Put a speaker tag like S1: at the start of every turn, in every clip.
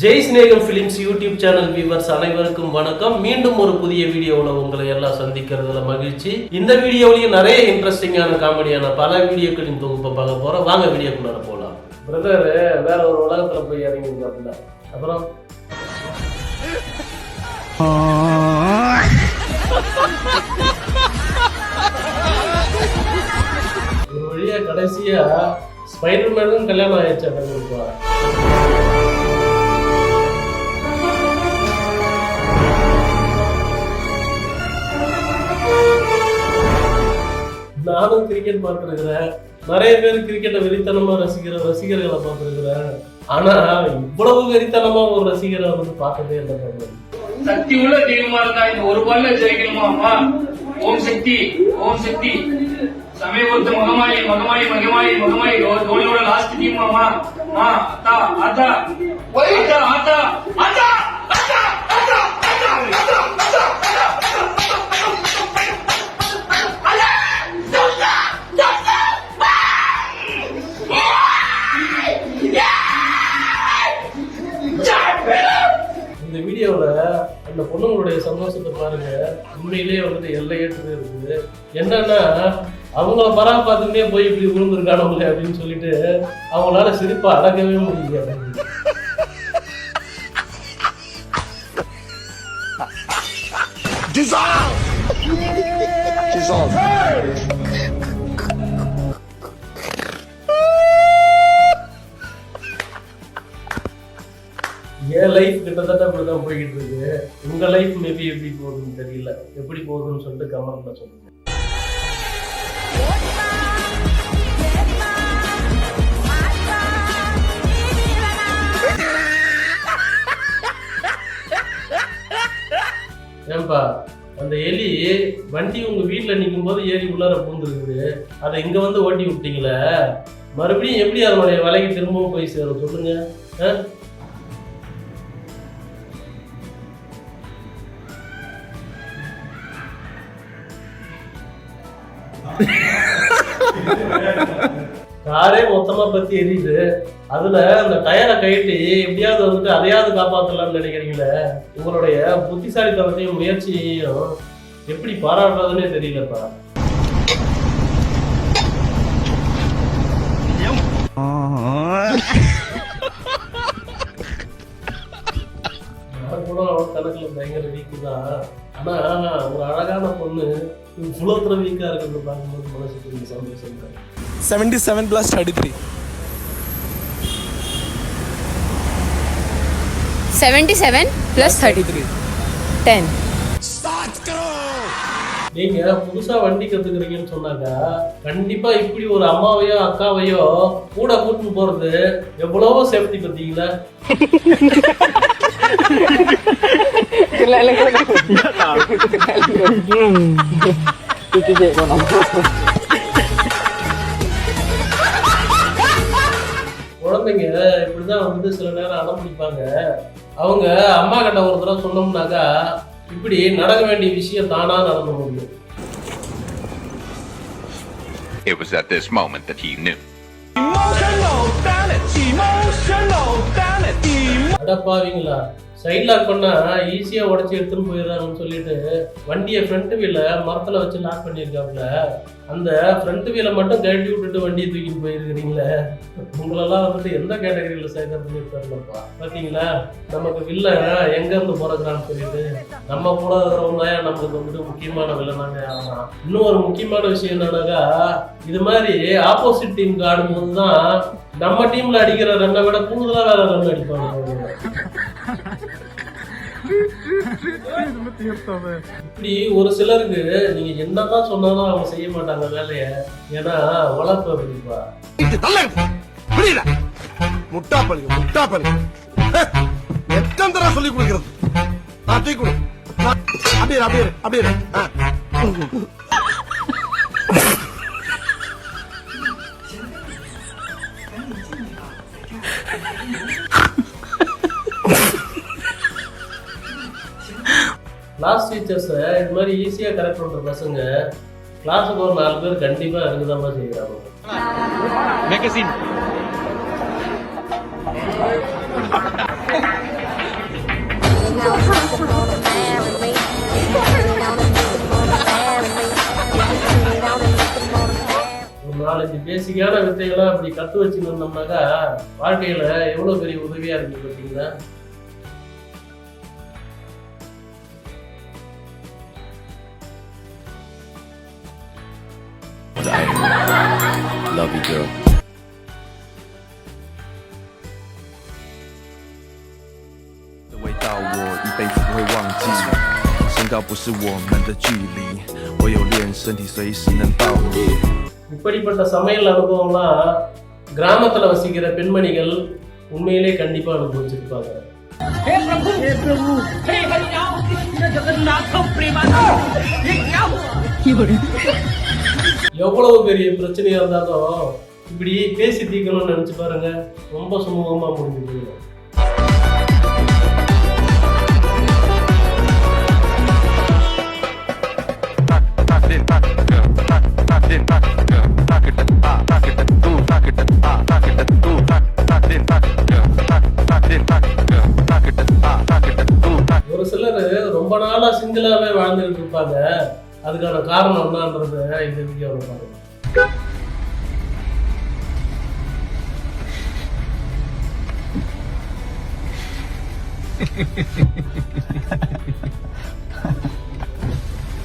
S1: ஜெய் ஸ்நேகம் films YouTube channel viewers அனைவருக்கும் வணக்கம். மீண்டும் ஒரு புதிய வீடியோவில் உங்களை எல்லாம் சந்திக்கிறதுல மகிழ்ச்சி. இந்த வீடியோவிலையும் நிறைய இன்ட்ரெஸ்டிங்கான காமெடியான பல வீடியோக்களின் தொகுப்பை பார்க்க போகிறோம் வாங்க வீடியோக்குள்ளார போகலாம் பிரதர் eh, வேற ஒரு உலகத்துல போய் இறங்கிருக்காப்புல அப்புறம்? ஒரு வழியா கடைசியா ஸ்பைடர்மேனும் கல்யாணம் ஆயிடுச்சு அந்த நானும் கிரிக்கெட் பார்த்துருக்கிறேன். நிறைய பேர் கிரிக்கெட்டை வெறித்தனமா ரசிக்கிற ரசிகர்களை பார்த்துருக்கிறேன். ஆனா இவ்வளவு வெறித்தனமா ஒரு ரசிகரை வந்து பார்த்ததே இல்லை
S2: சக்தி உள்ள தெய்வமா இருந்தா இந்த ஒரு பால்ல ஜெயிக்கணுமா ஓம் சக்தி ஓம் சக்தி. சமயபுரத்து மகமாயி மகமாயி மகமாயி மகமாயி. தோ- தோனியோட லாஸ்ட் டீம் மாமா ஆ அத்தா அத்தா. ஆத்தா ஆத்தா
S1: வீடியோவில் அந்த பொண்ணுங்களுடைய சந்தோஷத்தை பாருங்க. உண்மையிலேயே வந்துட்டு எல்லையேற்றது இருக்குது. என்னன்னா அவங்கள பரா பார்த்துட்டே போய் இப்படி விழுந்திருக்கானவங்களே அப்படின்னு சொல்லிட்டு அவங்களால சிரிப்பை அடக்கவே முடியல. என் லைஃப் கிட்டத்தட்ட அப்படிதான் போய்கிட்டு இருக்கு உங்க லைஃப் மேபி எப்படி போகுதுன்னு தெரியல. எப்படி போகுதுன்னு சொல்லிட்டு கமெண்ட்ல சொல்லுங்க. ஏன்பா அந்த எலி வண்டி உங்க வீட்டுல நிற்கும் போது ஏறி உள்ளார பூந்துருக்குது. அதை இங்க வந்து ஓட்டி விட்டீங்களே. மறுபடியும் எப்படி அதனுடைய வலைக்கு திரும்பவும் போய் சேரும்? சொல்லுங்க. காரே மொத்தமா பத்தி எரியுது. அதுல அந்த டயரை கழட்டி எப்படியாவது வந்துட்டு அதையாவது காப்பாத்தலாம்னு நினைக்கிறீங்களே? உங்களுடைய புத்திசாலித்தனத்தையும் முயற்சியையும் எப்படி பாராட்டுறதுன்னே தெரியலப்பா. நான் கூட கணக்குல பயங்கர வீக்கு தான் ஆனா ஒரு அழகான பொண்ணு இவ்வளோ வீக்கா இருக்கிறத பார்க்கும்போது மனசுக்கு சந்தோஷம் தான்
S3: 77 plus 33.
S4: 77 plus 30 10
S1: நீங்க புதுசா வண்டி கத்துக்கிறீங்கன்னு சொன்னாக்கா கண்டிப்பா இப்படி ஒரு அம்மாவையோ அக்காவையோ கூட கூட்டின்னு போறது எவ்வளவோ சேஃப்டி பத்தீங்களா குழந்தைங்க இப்படிதான் வந்து சில நேரம் அடம் பிடிப்பாங்க அவங்க அம்மா கிட்ட ஒரு தடவை சொன்னோம்னாக்கா இப்படி நடக்க வேண்டிய விஷயம் தானா நடந்து முடியும்
S5: It was at this moment that he knew.
S3: Emotional, damn it! Emotional, damn it!
S1: Side lock பண்ணால் ஈஸியாக உடச்சி எடுத்துன்னு போயிடுறாங்கன்னு சொல்லிட்டு வண்டியை ஃப்ரண்ட் வீலை மரத்துல வச்சு லாக் பண்ணியிருக்காப்புல அந்த ஃப்ரண்ட் வீலை மட்டும் கழட்டி விட்டுட்டு வண்டியை தூக்கிட்டு போயிருக்கிறீங்களே? உங்களெல்லாம் வந்துட்டு எந்த கேட்டகரியில சேர்க்கறதுன்னு தெரியலப்பா பார்த்தீங்களா நமக்கு வில்ல எங்கேருந்து பிறகுறான்னு சொல்லிட்டு நம்ம கூட இருக்கிறவங்க தான் நம்மளுக்கு வந்துட்டு முக்கியமான வில்லனாங்க ஆகலாம். இன்னும் ஒரு முக்கியமான விஷயம் என்னன்னாக்கா இது மாதிரி ஆப்போசிட் டீமுக்கு ஆடும்போது தான் நம்ம டீமில் அடிக்கிற ரன்னை விட கூடுதலாக வேறு ரன் அடிப்பாங்க. இப்படி ஒரு சிலருக்கு நீங்க என்னதான் சொன்னாலும் அவங்க செய்ய மாட்டாங்க வேலைய. ஏன்னா வளர்ப்பு அப்படிப்பா
S6: புரியல முட்டா பண்ணுங்க முட்டா பண்ணுங்க எத்தனை தடவை சொல்லி கொடுக்கிறது? நான் தூக்கி கொடு. அப்படியே அப்படியே அப்படியே
S1: கிளாஸ் டீச்சர்ஸை இது மாதிரி ஈஸியாக கரெக்ட் பண்ணுற பசங்க கிளாஸுக்கு ஒரு நாலு பேர் கண்டிப்பாக இருக்குதாம்மா செய்கிறாங்க ஒரு நாலஞ்சு பேசிக்கான வித்தைகளாம் அப்படி கற்று வச்சுருந்தோம்னாக்கா வாழ்க்கையில் எவ்வளோ பெரிய உதவியாக இருக்குது But
S7: love you, girl.
S1: இப்படிப்பட்ட சமையல் அனுபவம்லாம் கிராமத்துல வசிக்கிற பெண்மணிகள் உண்மையிலே கண்டிப்பா அனுபவிச்சிருப்பாங்க. இவரு எவ்வளவு பெரிய பிரச்சனையாக இருந்தாலும் இப்படி பேசி தீர்க்கணும்னு நினச்சி பாருங்க. ரொம்ப சுமூகமாக முடிஞ்சு ஒரு சிலர் ரொம்ப நாளா சிங்கிளாவே வாழ்ந்துட்டு இருப்பாங்க. அதுக்கான காரணம் என்னன்றது இந்த வீடியோவில் பாருங்க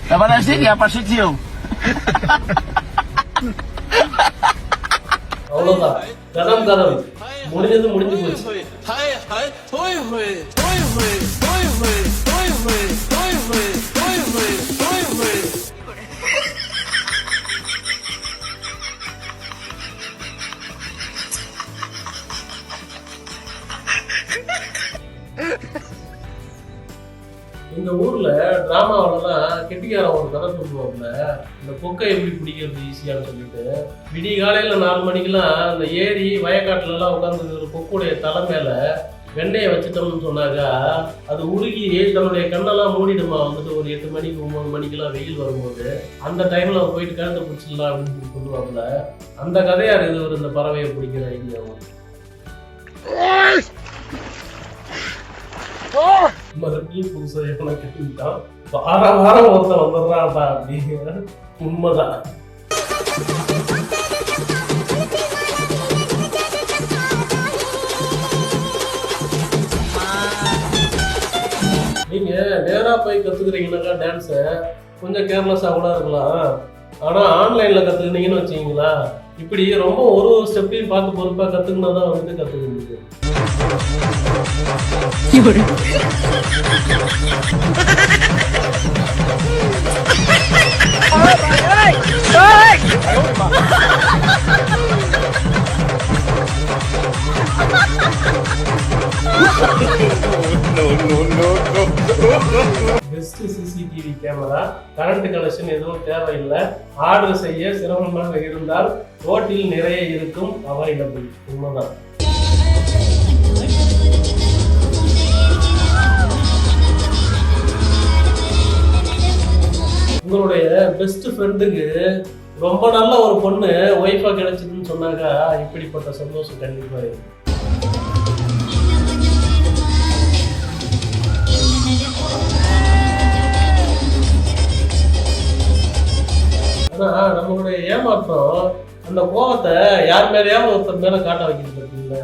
S8: Lapan nasi ni apa sih Cio?
S1: அவ்வளவுதான். கதம் கதம். முடிஞ்சது முடிஞ்சு போச்சு. சொல்லுவாங்கல்ல இந்த கொக்கை எப்படி பிடிக்கிறது ஈஸியான்னு சொல்லிட்டு விடிய காலையில நாலு மணிக்கெல்லாம் அந்த ஏரி வயக்காட்டுல எல்லாம் உட்காந்து ஒரு கொக்குடைய தலை மேல வெண்ணெயை வச்சுட்டோம்னு சொன்னாக்கா அது உருகி தன்னுடைய கண்ணெல்லாம் மூடிடுமா? வந்துட்டு ஒரு எட்டு மணிக்கு ஒன்பது மணிக்கெல்லாம் வெயில் வரும்போது அந்த டைம்ல அவன் போயிட்டு கழுத்தை பிடிச்சிடலாம் அப்படின்னு சொல்லி சொல்லுவாங்கல்ல அந்த கதையா இருக்குது ஒரு இந்த பறவையை பிடிக்கிற ஐடியாவும் மறுபடியும் புதுசா எவனை கட்டிவிட்டான் வாரம் வாரம் ஒருத்தர் வந்துடுறான்டா அப்படிங்கிற உண்மைதான். நீங்க நேரா போய் கத்துக்கிறீங்கன்னாக்கா டான்ஸை கொஞ்சம் கேர்லெஸ்ஸா கூட இருக்கலாம். ஆனா ஆன்லைன்ல கத்துக்கினீங்கன்னு வச்சுக்கீங்களா? இப்படி ரொம்ப ஒரு ஒரு ஸ்டெப்பையும் பார்த்து பொறுப்பா கத்துக்கினா தான் வந்துட்டு கத்துக்க best CCTV camera current connection எதுவும் தேவையில்லை. ஆர்டர் செய்ய சிரமமாக இருந்தால் ரோட்டில் நிறைய இருக்கும் அவைலபிள் உண்மைதான். உங்களுடைய பெஸ்ட் ஃப்ரெண்டுக்கு ரொம்ப நல்ல ஒரு பொண்ணு ஒய்ஃபாக கிடைச்சதுன்னு சொன்னாக்கா இப்படிப்பட்ட சந்தோஷம் கண்டிப்பாக இருக்கும் ஆனா நம்மளுடைய ஏமாற்றம் அந்த கோவத்தை யார் மேலேயாவது ஒருத்தர் மேலே காட்ட வைக்கிறது பார்த்தீங்களா